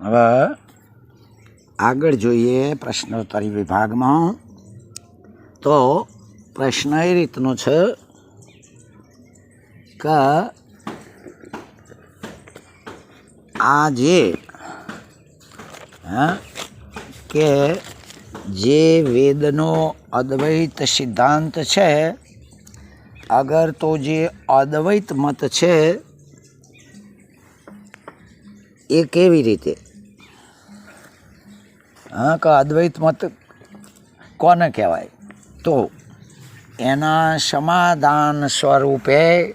હવે આગળ જોઈએ પ્રશ્નોત્તરી વિભાગમાં. તો પ્રશ્ન એ રીતનો છે કે આ જે, હા, કે જે વેદનો અદ્વૈત સિદ્ધાંત છે, અગર તો જે અદ્વૈત મત છે, એ કેવી રીતે? હા, કે અદ્વૈત મત કોને કહેવાય? તો એના સમાધાન સ્વરૂપે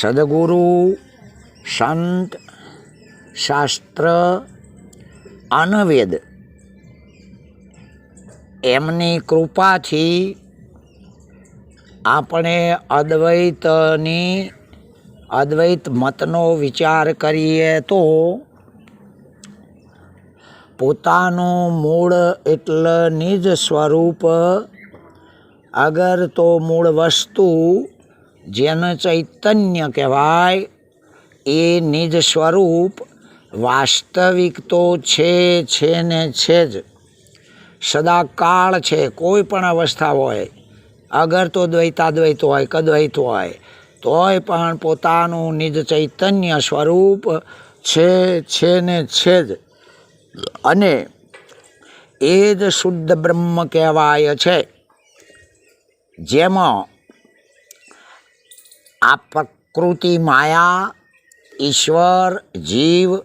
સદગુરુ, સંત, શાસ્ત્ર, અનવેદ એમની કૃપાથી આપણે અદ્વૈતની, અદ્વૈત મતનો વિચાર કરીએ તો પોતાનું મૂળ એટલે નિજ સ્વરૂપ. અગર તો મૂળ વસ્તુ જેને ચૈતન્ય કહેવાય, એ નિજ સ્વરૂપ વાસ્તવિક તો છે છે ને છે જ. સદાકાળ છે, કોઈ પણ અવસ્થા હોય, અગર તો દ્વૈતાદ્વૈત હોય, કદ્વૈત હોય, તોય પણ પોતાનું નિજ ચૈતન્ય સ્વરૂપ છે છે ને છે જ. અને એ જ શુદ્ધ બ્રહ્મ કહેવાય છે. જેમાં આ પ્રકૃતિ માયા, ઈશ્વર, જીવ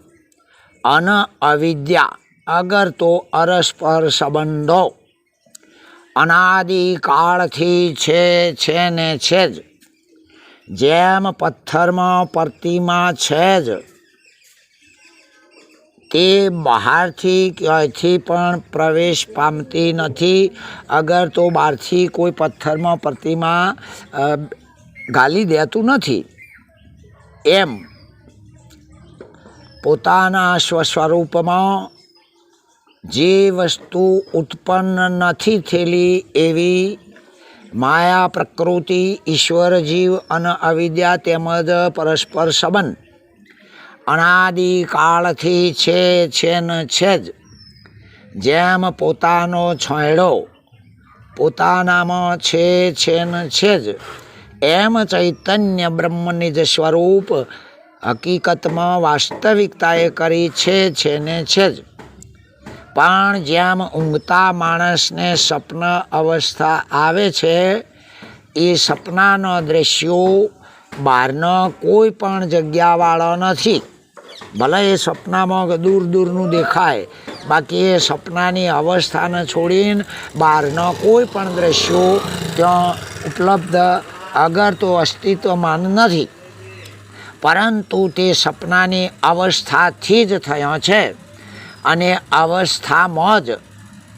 અન અવિદ્યા, અગર તો અરસ્પર સંબંધો અનાદિકાળથી છે છે ને છે જ. જેમ પથ્થરમાં, પ્રતિમા છે જ. તે બહારથી ક્યાંયથી પણ પ્રવેશ પામતી નથી. અગર તો બહારથી કોઈ પથ્થરમાં પ્રતિમા ગાલી દેતું નથી. એમ. પોતાના સ્વસ્વરૂપમાં જે વસ્તુ ઉત્પન્ન નથી થયેલી એવી માયા, પ્રકૃતિ, ઈશ્વર, જીવ અને અવિદ્યા તેમજ પરસ્પર સંબંધ અનાદિકાળથી છે છે ને છે જ. જેમ પોતાનો છોંયડો પોતાનામાં છે છે ને છે જ. એમ ચૈતન્ય બ્રહ્મનિજ સ્વરૂપ હકીકતમાં વાસ્તવિકતાએ કરી છે છે ને છે જ. પણ જેમ ઊંઘતા માણસને સપન અવસ્થા આવે છે, એ સપનાનો દ્રશ્યો બહારનો કોઈ પણ જગ્યાવાળો નથી. ભલે એ સપનામાં દૂર દૂરનું દેખાય, બાકી એ સપનાની અવસ્થાને છોડીને બહારના કોઈ પણ દ્રશ્યો ત્યાં ઉપલબ્ધ અગર તો અસ્તિત્વમાન નથી. પરંતુ તે સપનાની અવસ્થાથી જ થયો છે. અને અવસ્થામાં જ,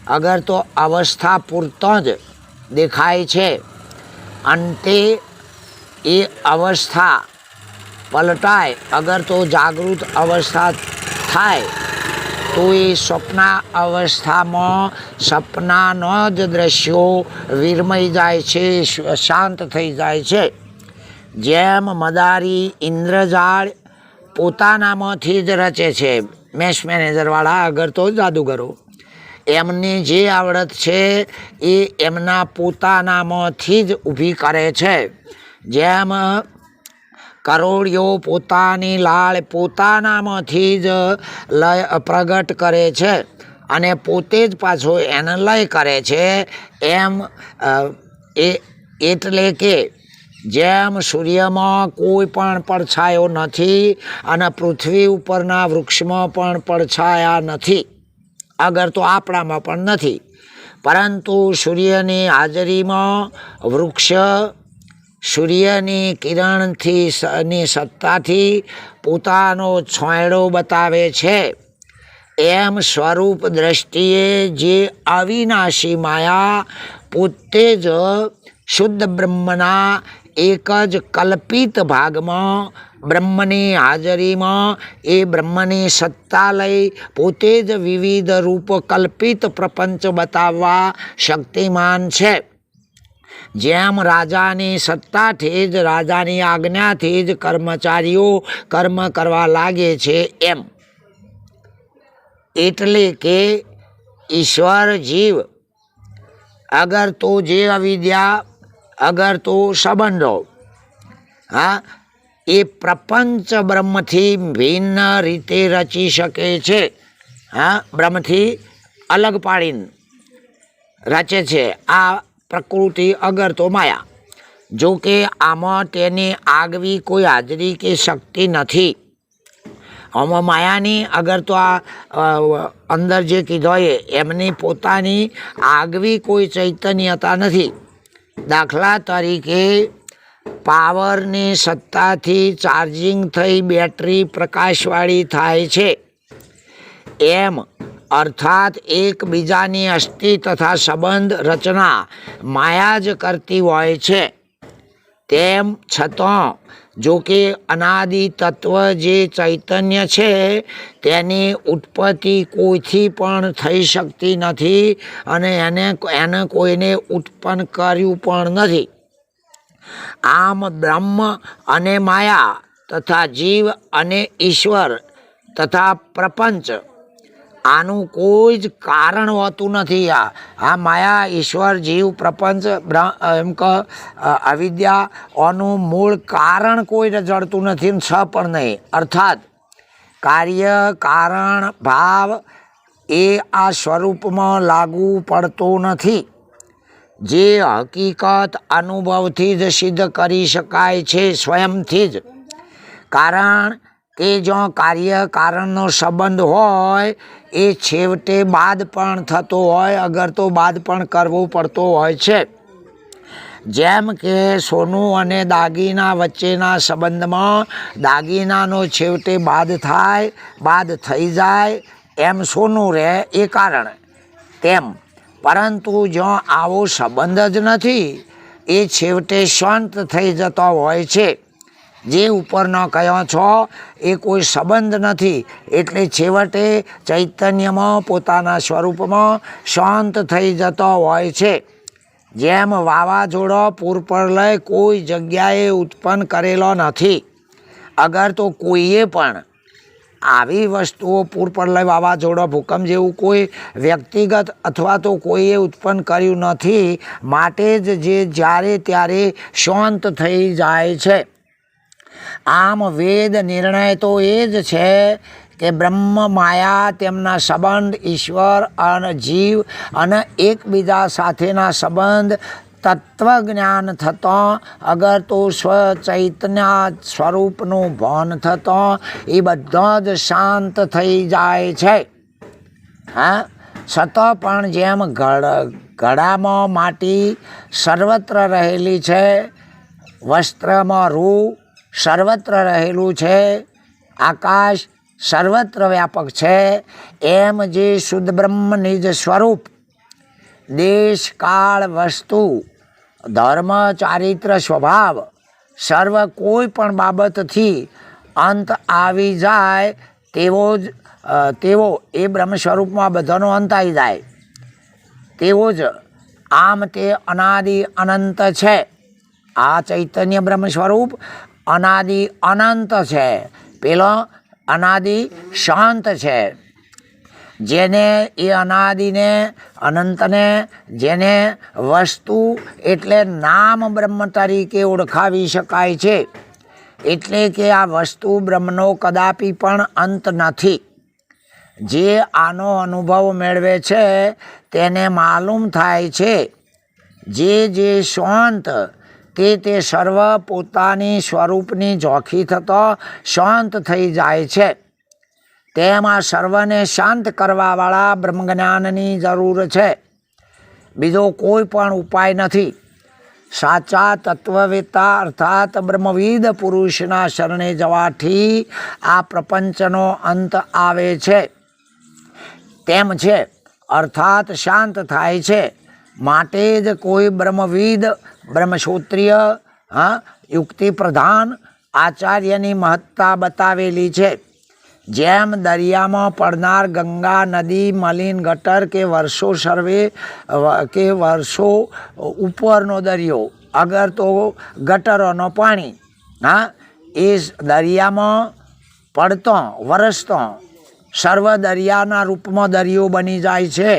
અગર તો અવસ્થા પૂરતો જ દેખાય છે. અંતે એ અવસ્થા પલટાય. અગર તો જાગૃત અવસ્થા થાય, તો એ સ્વપ્ના અવસ્થામાં સપનાનો જ દ્રશ્યો વિરમઈ જાય છે, શાંત થઈ જાય છે. જેમ મદારી ઇન્દ્રજાળ પોતાનામાંથી જ રચે છે. મેશ મેનેજરવાળા, અગર તો જાદુગરો. એમની જે આવડત છે, એ એમના પોતાનામાંથી જ ઊભી કરે છે. જેમ કરોડિયો પોતાની લાળ પોતાનામાંથી જ લય, પ્રગટ કરે છે અને પોતે જ પાછો એને લય કરે છે. એમ એ, એટલે કે જેમ સૂર્યમાં કોઈ પણ પડછાયો નથી અને પૃથ્વી ઉપરના વૃક્ષમાં પણ પડછાયા નથી. અગર તો આપણામાં પણ નથી. પરંતુ સૂર્યની હાજરીમાં વૃક્ષ સૂર્યની કિરણથી ની સત્તાથી પોતાનો છોંયડો બતાવે છે. એમ સ્વરૂપ દ્રષ્ટિએ જે અવિનાશી માયા પોતે જ શુદ્ધ બ્રહ્મના એક જ કલ્પિત ભાગમાં બ્રહ્મની હાજરીમાં એ બ્રહ્મની સત્તા લઈ પોતે જ વિવિધ રૂપ કલ્પિત પ્રપંચ બતાવવા શક્તિમાન છે. જેમ રાજાની સત્તાથી જ રાજાની આજ્ઞાથી જ કર્મચારીઓ કર્મ કરવા લાગે છે એમ. એટલે કે ઈશ્વર જીવ, અગર તો જે અવિદ્યા અગર તો સંબંધો, હા, એ પ્રપંચ બ્રહ્મથી ભિન્ન રીતે રચી શકે છે. હા, બ્રહ્મથી અલગ પાડીને રચે છે. આ પ્રકૃતિ અગર તો માયા. જો કે આમાં તેની આગવી કોઈ હાજરી કે શક્તિ નથી. આમાં માયાની અગર તો આ અંદર જે કીધો એ, એમની પોતાની આગવી કોઈ ચૈતન્યતા નથી. દાખલા તરીકે પાવરની સત્તાથી ચાર્જિંગ થઈ બેટરી પ્રકાશવાળી થાય છે. એમ અર્થાત એકબીજાની અસ્થિ તથા સંબંધ રચના માયા જ કરતી હોય છે. તેમ છતાં, જો કે અનાદિ તત્વ જે ચૈતન્ય છે, તેની ઉત્પત્તિ કોઈથી પણ થઈ શકતી નથી અને એને એને કોઈને ઉત્પન્ન કર્યું પણ નથી. આમ બ્રહ્મ અને માયા તથા જીવ અને ઈશ્વર તથા પ્રપંચ આનું કોઈ જ કારણ હોતું નથી આ. આ માયા, ઈશ્વર, જીવ, પ્રપંચ એમ કે અવિદ્યા, આનું મૂળ કારણ કોઈ જડતું નથી ને છ પણ નહીં. અર્થાત, કાર્ય, કારણ, ભાવ એ આ સ્વરૂપમાં લાગુ પડતો નથી. જે હકીકત અનુભવથી જ સિદ્ધ કરી શકાય છે સ્વયંથી જ. કારણ કે જો કાર્ય કારણનો સંબંધ હોય, એ છેવટે બાદ પણ થતો હોય, અગર તો બાદ પણ કરવો પડતો હોય છે. જેમ કે સોનું અને દાગીના વચ્ચેના સંબંધમાં દાગીનાનો છેવટે બાદ થાય, બાદ થઈ જાય, એમ સોનું રહે એ કારણ. તેમ, પરંતુ જો આવો સંબંધ જ નથી, એ છેવટે શાંત થઈ જતો હોય છે. જે ઉપરનો કહ્યો છો, એ કોઈ સંબંધ નથી. એટલે છેવટે ચૈતન્યમાં, પોતાના સ્વરૂપમાં શાંત થઈ જતો હોય છે. જેમ વાવાઝોડો પૂર પૂરપ્રલય કોઈ જગ્યાએ ઉત્પન્ન કરેલો નથી. અગર તો કોઈએ પણ આવી વસ્તુઓ પૂરપ્રલય વાવાઝોડો, ભૂકંપ જેવું કોઈ વ્યક્તિગત અથવા તો કોઈએ ઉત્પન્ન કર્યું નથી, માટે જ જે જ્યારે ત્યારે શાંત થઈ જાય છે. આમ વેદ નિર્ણય તો એ જ છે કે બ્રહ્મ માયા તેમના સંબંધ, ઈશ્વર અને જીવ અને એકબીજા સાથેના સંબંધ તત્વજ્ઞાન થતાં. અગર તો સ્વચૈતન્ય સ્વરૂપનું ભાન થતાં, એ બધા જ શાંત થઈ જાય છે. હા? છતાં પણ જેમ ઘડ ઘડામાં માટી સર્વત્ર રહેલી છે, વસ્ત્રમાં રૂ સર્વત્ર રહેલું છે, આકાશ સર્વત્ર વ્યાપક છે, એમ જે શુદ્ધ બ્રહ્મ નિજ સ્વરૂપ, દેશ, કાળ, વસ્તુ, ધર્મ, ચારિત્ર, સ્વભાવ, સર્વ કોઈ પણ બાબતથી અંત આવી જાય તેવો જ તેવો એ બ્રહ્મ સ્વરૂપમાં બધાનો અંત આવી જાય. તેવો જ આમ તે અનાદિ અનંત છે. આ ચૈતન્ય બ્રહ્મ સ્વરૂપ અનાદિ અનંત છે. પેલો અનાદિ શાંત છે. જેને એ અનાદિને, અનંતને, જેને વસ્તુ એટલે નામ બ્રહ્મ તરીકે ઓળખાવી શકાય છે. એટલે કે આ વસ્તુ બ્રહ્મનો કદાપી પણ અંત નથી. જે આનો અનુભવ મેળવે છે, તેને માલુમ થાય છે. જે જે શાંત તે તે સર્વ પોતાની સ્વરૂપની જોખી થતો શાંત થઈ જાય છે. તેમાં સર્વને શાંત કરવાવાળા બ્રહ્મજ્ઞાનની જરૂર છે. બીજો કોઈ પણ ઉપાય નથી. સાચા તત્વવેતા અર્થાત બ્રહ્મવિદ પુરુષના શરણે જવાથી આ પ્રપંચનો અંત આવે છે. તેમ છે, અર્થાત શાંત થાય છે. માટે જ કોઈ બ્રહ્મવિદ બ્રહ્મસૂત્રીય, હા યુક્તિ પ્રધાન આચાર્યની મહત્તા બતાવેલી છે. જેમ દરિયામાં પડનાર ગંગા નદી, મલિન ગટર કે વર્ષો સર્વે કે વર્ષો ઉપરનો દરિયો, અગર તો ગટરોનો પાણી, હા, એ દરિયામાં પડતો, વરસતો, સર્વ દરિયાના રૂપમાં દરિયો બની જાય છે.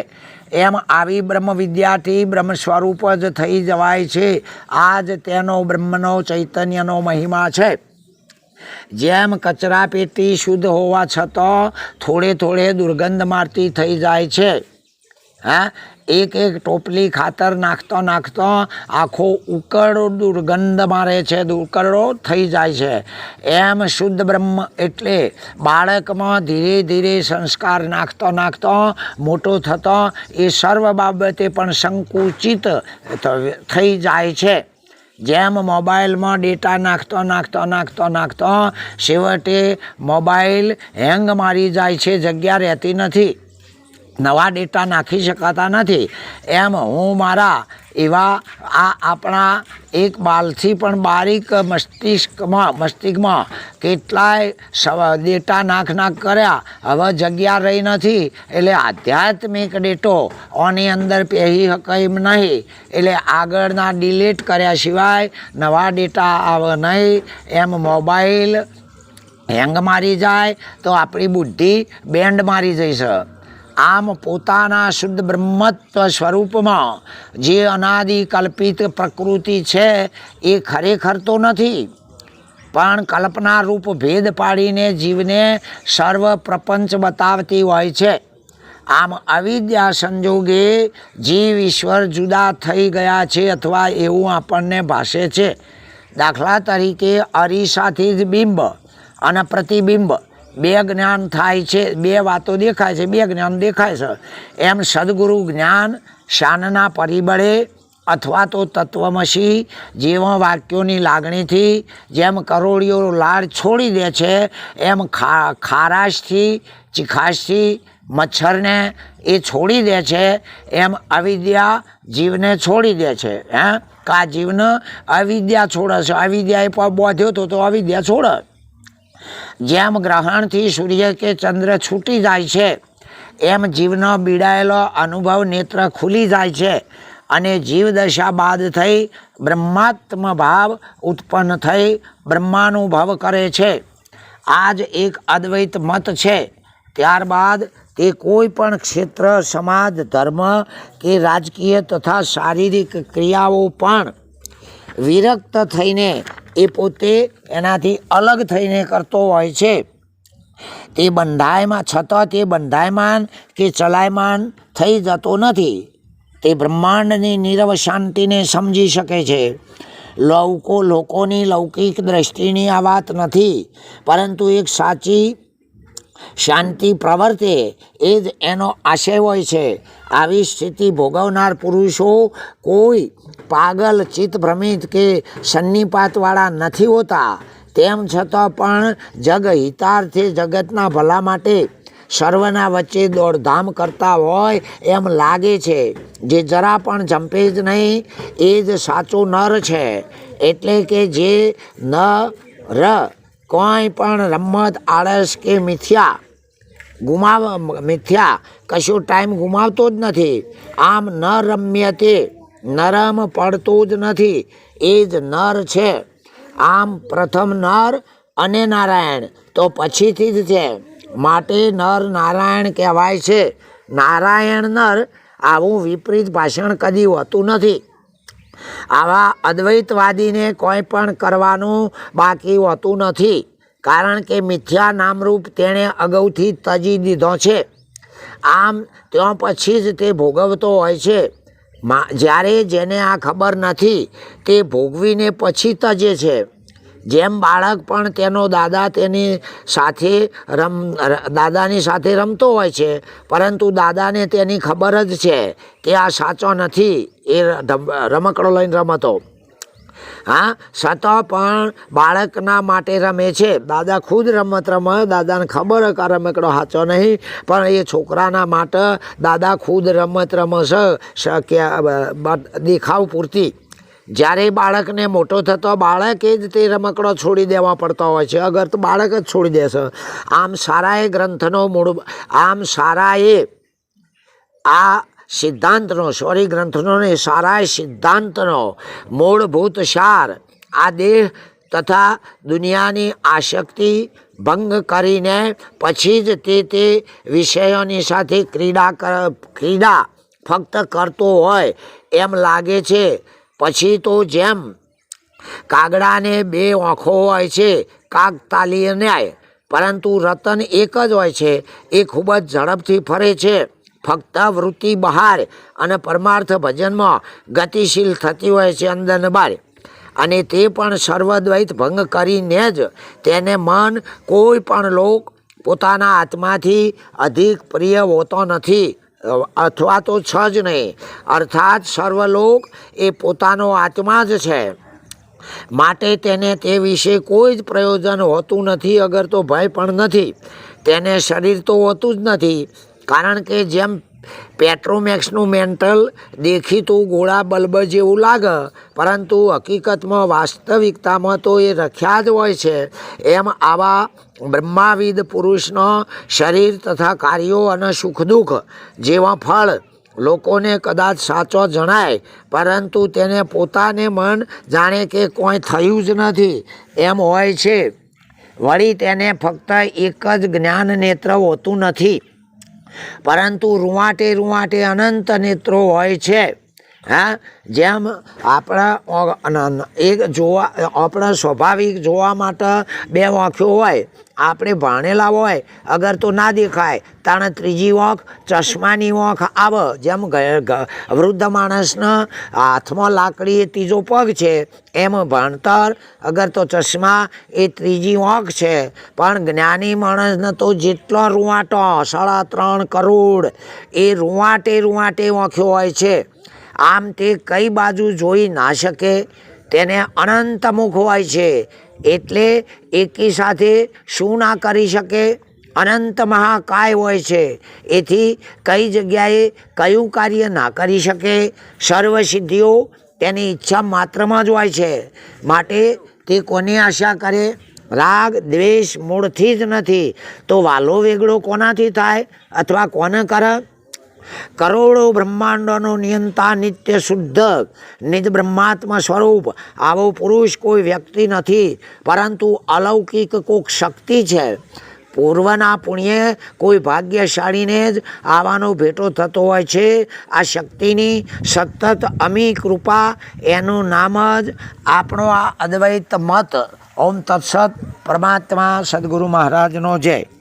એમ આવી બ્રહ્મ વિદ્યાથી બ્રહ્મ સ્વરૂપ જ થઈ જવાય છે. આ જ તેનો બ્રહ્મનો ચૈતન્યનો મહિમા છે. જેમ કચરા પેટી શુદ્ધ હોવા છતાં થોડે થોડે દુર્ગંધ મારતી થઈ જાય છે. હા? એક એક ટોપલી ખાતર નાખતો નાખતો આખો ઉકળો દુર્ગંધ મારે છે ઉકળો થઈ જાય છે. એમ શુદ્ધ બ્રહ્મ એટલે બાળકમાં ધીરે ધીરે સંસ્કાર નાખતો નાખતો મોટો થતો એ સર્વ બાબતે પણ સંકુચિત થઈ જાય છે. જેમ મોબાઈલમાં ડેટા નાખતો નાખતો નાખતો નાખતો, છેવટે મોબાઈલ હેંગ મારી જાય છે, જગ્યા રહેતી નથી. નવા ડેટા નાખી શકાતા નથી. એમ હું મારા એવા આ આપણા એક બાલથી પણ બારીક મસ્તિષ્કમાં મસ્તિષ્કમાં કેટલાય ડેટા નાખ નાખ કર્યા. હવે જગ્યા રહી નથી. એટલે આધ્યાત્મિક ડેટો ઓની અંદર પહેરી એમ નહીં. એટલે આગળના ડિલીટ કર્યા સિવાય નવા ડેટા આવે નહીં. એમ મોબાઈલ હેંગ મારી જાય તો આપણી બુદ્ધિ બેન્ડ મારી જઈશે. આમ પોતાના શુદ્ધ બ્રહ્મત્વ સ્વરૂપમાં જે અનાદિ કલ્પિત પ્રકૃતિ છે, એ ખરેખર તો નથી. પણ કલ્પના રૂપ ભેદ પાડીને જીવને સર્વ પ્રપંચ બતાવતી હોય છે. આમ અવિદ્યા સંજોગે જીવ ઈશ્વર જુદા થઈ ગયા છે અથવા એવું આપણને ભાષે છે. દાખલા તરીકે અરીસાથી જ બિંબ અને પ્રતિબિંબ બે જ્ઞાન થાય છે, બે વાતો દેખાય છે, બે જ્ઞાન દેખાય છે. એમ સદગુરુ જ્ઞાન શાનના પરિબળે અથવા તો તત્વમસી જેવા વાક્યોની લાગણીથી જેમ કરોળીઓ લાળ છોડી દે છે, એમ ખા, ખારાશથી, ચીખાશથી મચ્છરને એ છોડી દે છે, એમ અવિદ્યા જીવને છોડી દે છે. હે? કા જીવને અવિદ્યા છોડે છે? અવિદ્યા એ બોધ્યો તો તો અવિદ્યા છોડે. જેમ ગ્રહણથી સૂર્ય કે ચંદ્ર છૂટી જાય છે, એમ જીવનો બીડાયેલો અનુભવ નેત્ર ખુલી જાય છે અને જીવદશા બાદ થઈ બ્રહ્માત્મ ભાવ ઉત્પન્ન થઈ બ્રહ્માનુભવ કરે છે. આ જ એક અદ્વૈત મત છે. ત્યારબાદ તે કોઈ પણ ક્ષેત્ર, સમાજ, ધર્મ કે રાજકીય તથા શારીરિક ક્રિયાઓ પણ વિરક્ત થઈને એ પોતે એનાથી અલગ થઈને કરતો હોય છે. તે બંધાયમાં, છતાં તે બંધાયમાન કે ચલાયમાન થઈ જતો નથી. તે બ્રહ્માંડની નીરવ શાંતિને સમજી શકે છે. લૌકો, લોકોની લૌકિક દ્રષ્ટિની આ વાત નથી, પરંતુ એક સાચી શાંતિ પ્રવર્તે, એ જ એનો આશય હોય છે. આવી સ્થિતિ ભોગવનાર પુરુષો કોઈ પાગલ ચિત્ત ભ્રમિત કે સન્નિપાતવાળા નથી હોતા. તેમ છતાં પણ જગ હિતાર્થે જગતના ભલા માટે સર્વના વચ્ચે દોડધામ કરતા હોય એમ લાગે છે. જે જરા પણ જંપે જ નહીં, એ જ સાચો નર છે. એટલે કે જે ન ર, કોઈ પણ રમત, આળસ કે મિથ્યા, ગુમાવ, મિથ્યા, કશો ટાઈમ ગુમાવતો જ નથી. આમ ન રમ્ય તે નરમ પડતો જ નથી, એ જ નર છે. આમ પ્રથમ નર અને નારાયણ, તો પછીથી જ છે. માટે નર નારાયણ કહેવાય છે. નારાયણ નર આવું વિપરીત ભાષણ કદી હોતું નથી. આવા અદ્વૈતવાદીને કોઈ પણ કરવાનું બાકી હોતું નથી, કારણ કે મિથ્યા નામરૂપ તેણે અગાઉથી તજી દીધો છે. આમ ત્યાં પછી જ તે ભોગવતો હોય છે. જ્યારે જેને આ ખબર નથી, તે ભોગવીને પછી તજે છે. જેમ બાળક પણ તેનો દાદા તેની સાથે રમ દાદાની સાથે રમતો હોય છે, પરંતુ દાદાને તેની ખબર જ છે કે આ સાચો નથી. એ રમકડો લઈને રમતો. હા, છતાં પણ બાળકના માટે રમે છે. દાદા ખુદ રમત રમે, દાદાને ખબર કે રમકડો સાચો નહીં, પણ એ છોકરાના માટે દાદા ખુદ રમત રમે છે દેખાવ પૂરતી. જ્યારે બાળકને મોટો થતો, બાળકે જ તે રમકડો છોડી દેવા પડતો હોય છે. અગર તો બાળક જ છોડી દેશે. આમ સારાએ ગ્રંથનો મૂળ, આમ સારાએ આ સિદ્ધાંતનો સોરી ગ્રંથનો ને સારા સિદ્ધાંતનો. મૂળભૂત સાર. આ દેહ તથા દુનિયાની આશક્તિ ભંગ કરીને પછી જ તે તે વિષયોની સાથે ક્રીડા કર, ક્રીડા ફક્ત કરતો હોય એમ લાગે છે. પછી તો જેમ કાગડાને બે આંખો હોય છે, કાગ તાલીય ન્યાય. પરંતુ રતન એક જ હોય છે, એ ખૂબ જ ઝડપથી ફરે છે. ફક્ત વૃત્તિ બહાર અને પરમાર્થ ભજનમાં ગતિશીલ થતી હોય છે અંદર ને બહાર. અને તે પણ સર્વદ્વૈત ભંગ કરીને જ તેને મન કોઈ પણ લોક પોતાના આત્માથી અધિક પ્રિય હોતો નથી, અથવા તો છ જ નહીં. અર્થાત સર્વલોક એ પોતાનો આત્મા જ છે. માટે તેને તે વિશે કોઈ જ પ્રયોજન હોતું નથી, અગર તો ભય પણ નથી. તેને શરીર તો હોતું જ નથી. કારણ કે જેમ પેટ્રોમેક્સનું મેન્ટલ દેખીતું ગોળા બલ્બ જેવું લાગે, પરંતુ હકીકતમાં વાસ્તવિકતામાં તો એ રખ્યા જ હોય છે. એમ આવા બ્રહ્માવિદ પુરુષનો શરીર તથા કાર્યો અને સુખ દુઃખ જેવા ફળ લોકોને કદાચ સાચો જણાય, પરંતુ તેને પોતાને મન જાણે કે કોઈ થયું જ નથી. એમ હોય છે. વળી તેને ફક્ત એક જ જ્ઞાન નેત્ર હોતું નથી. પરંતુ રૂવાટે રૂવાટે અનંત નેત્રો હોય છે. હા? જેમ આપણા એક જોવા, આપણા સ્વાભાવિક જોવા માટે બે આંખો હોય આપણે ભણેલા હોય, અગર તો ના દેખાય, તાણે ત્રીજી આંખ ચશ્માની ઓંખ આવે. જેમ વૃદ્ધ માણસના હાથમાં લાકડી એ ત્રીજો પગ છે, એમ ભણતર. અગર તો ચશ્મા એ ત્રીજી આંખ છે, પણ જ્ઞાની માણસને તો જેટલો રૂવાટો, સાડા ત્રણ કરોડ, એ રૂવાટે રૂવાટે આંખો હોય છે. આમ તે કઈ બાજુ જોઈ ના શકે? તેને અનંત મુખ હોય છે. એટલે એકી સાથે શું ના કરી શકે? અનંત મહાકાય હોય છે. એથી કઈ જગ્યાએ કયું કાર્ય ના કરી શકે? સર્વ સિદ્ધિઓ તેની ઈચ્છા માત્રમાં જ હોય છે. માટે તે કોની આશા કરે? રાગ, દ્વેષ મૂળથી જ નથી. તો વાલો વેગળો કોનાથી થાય? અથવા કોને કરે? કરોડો બ્રહ્માંડોનો નિયંતા નિત્ય શુદ્ધ, નિજ બ્રહ્માત્મા સ્વરૂપ. આવો પુરુષ કોઈ વ્યક્તિ નથી, પરંતુ અલૌકિક કોઈક શક્તિ છે. પૂર્વના પુણ્ય કોઈ ભાગ્યશાળીને જ આવાનો ભેટો થતો હોય છે. આ શક્તિની સતત અમી કૃપા, એનું નામ જ આપણો આ અદ્વૈત મત. ઓમ તત્સત પરમાત્મા સદગુરુ મહારાજનો જય.